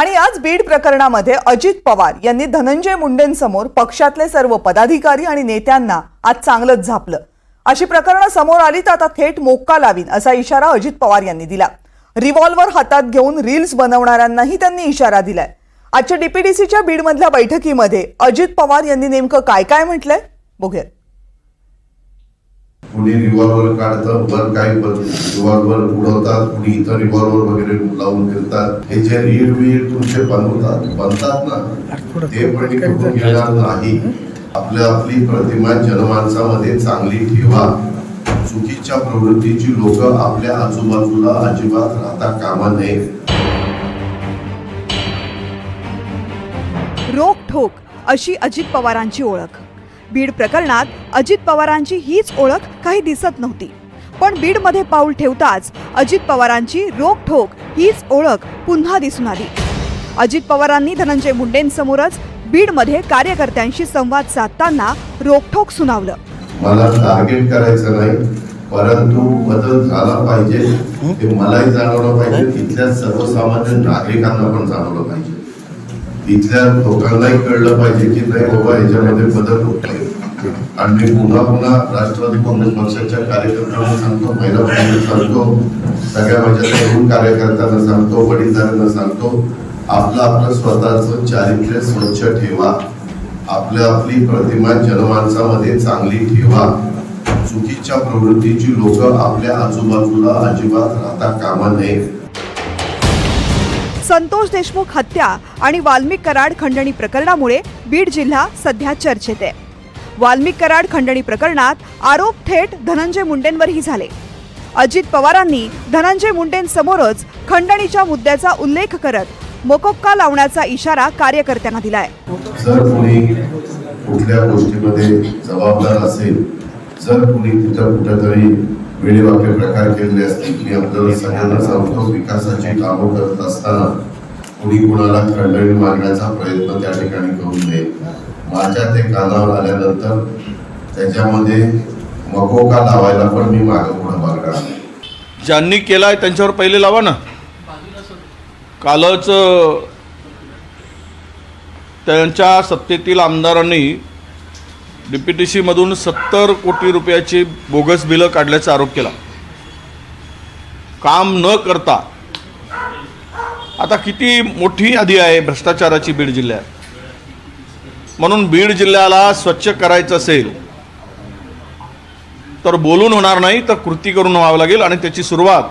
आणि आज बीड प्रकरणामध्ये अजित पवार यांनी धनंजय मुंडेंसमोर पक्षातले सर्व पदाधिकारी आणि नेत्यांना आज चांगलंच झापलं. अशी प्रकरणं समोर आली तर आता थेट मोक्का लावीन असा इशारा अजित पवार यांनी दिला. रिव्हॉल्व्हर हातात घेऊन रील्स बनवणाऱ्यांनाही त्यांनी इशारा दिलाय. आजच्या डीपीडीसीच्या बीडमधल्या बैठकीमध्ये अजित पवार यांनी नेमकं काय काय म्हटलंय? बघूयात. कुणी रिव्हॉल्वर काढतं वर काही रिव्हॉल्वर उडवतात कुणी इथं रिव्हॉल्वर वगैरे लावून फिरतात. हे जे रीड वीड तुमचे बनवतात बनतात ना ते पण कुठून येणार नाही. आपल्या आपली प्रतिमा जनमानसामध्ये चांगली ठेवा. चुकीच्या प्रवृत्तीची लोक आपल्या आजूबाजूला अजिबात राहता कामा नये. रोखठोक अशी अजित पवारांची ओळख. बीड प्रकरणात अजित पवारांची हीच ओळख काही दिसत नव्हती. पण बीडमध्ये पाऊल ठेवताच अजित पवारांची रोखठोक हीच ओळख पुन्हा दिसून आली. अजित पवारांनी धनंजय मुंडेंसमोरच बीडमध्ये कार्यकर्त्यांशी संवाद साधताना रोखठोक सुनावलं. मला टार्गेट करायचं नाही परंतु बदल झाला पाहिजे. ते मलाही जाणवलं पाहिजे तिथल्या सर्वसामान्य नागरिकांना पण जाणवलं पाहिजे. इथल्या लोकांनाही कळलं पाहिजे की नाही बाबा याच्यामध्ये बदल होत. नाही आणि मी पुन्हा पुन्हा राष्ट्रवादी काँग्रेस पक्षाच्या कार्यकर्त्यांना सांगतो महिला सांगतो सगळ्या माझ्या तरुण कार्यकर्त्यांना सांगतो वडीलधाऱ्यांना सांगतो आपलं आपलं स्वतःचं चारित्र्य स्वच्छ ठेवा. आपल्या आपली प्रतिमा जनमानसामध्ये चांगली ठेवा. चुकीच्या प्रवृत्तीची लोक आपल्या आजूबाजूला अजिबात राहता कामा नये. संतोष देशमुख हत्या आणि वाल्मिक कराड खंडणी प्रकरणामुळे बीड जिल्हा सध्या चर्चेत आहे. वाल्मिक कराड खंडणी प्रकरणात आरोप थेट धनंजय मुंडेंवरही झाले. अजित पवारांनी धनंजय मुंडेंसमोरच खंडणीच्या मुद्द्याचा उल्लेख करत मोकोक्का लावण्याचा इशारा कार्यकर्त्यांना दिलाय. जर कोणी कुठल्या गोष्टीमध्ये जबाबदार असेल जर कोणी कुठं कुठेतरी वेळेवाकळे प्रकार केलेले असतील मी आपल्याला सगळ्यांना सांगतो विकासाची कामं करत असताना कुणी कुणाला खंडणी मागण्याचा प्रयत्न त्या ठिकाणी करू नये. माझ्या ते कानावर आल्यानंतर त्याच्यामध्ये मकोका लावायला पण मी मागं पुढं मागणार ज्यांनी केलाय त्यांच्यावर पहिले लावा ना. कालच त्यांच्या सत्तेतील आमदारांनी डीपीटीसीमधून सत्तर कोटी रुपयाची बोगस बिलं काढल्याचा आरोप केला. काम न करता. आता किती मोठी यादी आहे भ्रष्टाचाराची बीड जिल्ह्यात. म्हणून बीड जिल्ह्याला स्वच्छ करायचं असेल तर बोलून होणार नाही तर कृती करून व्हावं लागेल आणि त्याची सुरुवात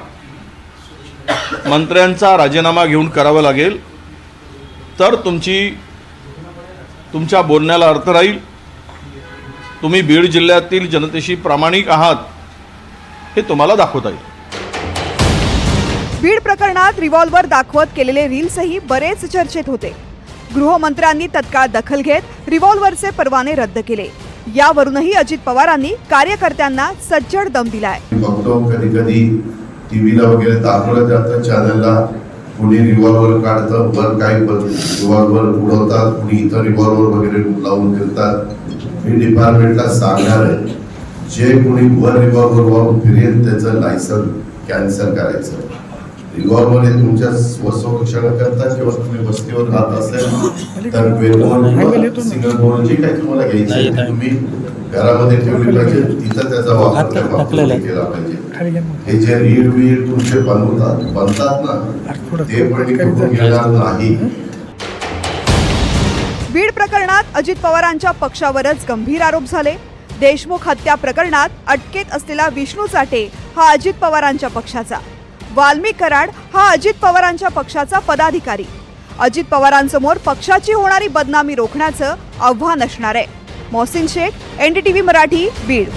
मंत्र्यांचा राजीनामा घेऊन करावं लागेल. तर तुमची तुमच्या बोलण्याला अर्थ राहील. तुम्ही बीड जिल्ह्यातील जनतेशी प्रामाणिक आहात हे तुम्हाला दाखवता येईल. बीड प्रकरणात रिव्हॉल्व्हर दाखवत केलेले रील्सही बरेच चर्चेत होते. गृहमंत्र्यांनी तत्काळ दखल घेत रिव्हॉल्व्हरचे परवाने रद्द केले. यावरूनही अजित पवारांनी कार्यकर्त्यांना सज्जड दम दिलाय. बघतो कधी कधी टीव्हीला वगैरे दाखवलं जातं चॅनलला कुणी रिव्हॉल्वर काढतं वर काही रिव्हॉल्वर उडवतात कुणी इथं रिव्हॉल्वर वगैरे लावून फिरतात. मी डिपार्टमेंटला सांगणार आहे. जे कुणी वर रिव्हॉल्वर वाहून फिरेल त्याचं लायसन कॅन्सल करायचं. रिव्हॉल्वर हे तुमच्या स्वसंरक्षण करता किंवा तुम्ही वस्तीवर राहत असेल तर बेलबोर्ड सिंगल बोर्ड जे काही तुम्हाला घ्यायचं तुम्ही घरामध्ये ठेवली पाहिजे. तिथं त्याचा वापर केला पाहिजे. हे जे रीड वीड तुमचे बनवतात बनतात ना ते पण कुठून येणार नाही. बीड प्रकरणात अजित पवारांच्या पक्षावरच गंभीर आरोप झाले. देशमुख हत्या प्रकरणात अटकेत असलेला विष्णू चाटे हा अजित पवारांच्या पक्षाचा. वाल्मिक कराड हा अजित पवारांच्या पक्षाचा पदाधिकारी. अजित पवारांसमोर पक्षाची होणारी बदनामी रोखण्याचं आव्हान असणार आहे. मोहसिन शेख एनडीटीव्ही मराठी बीड.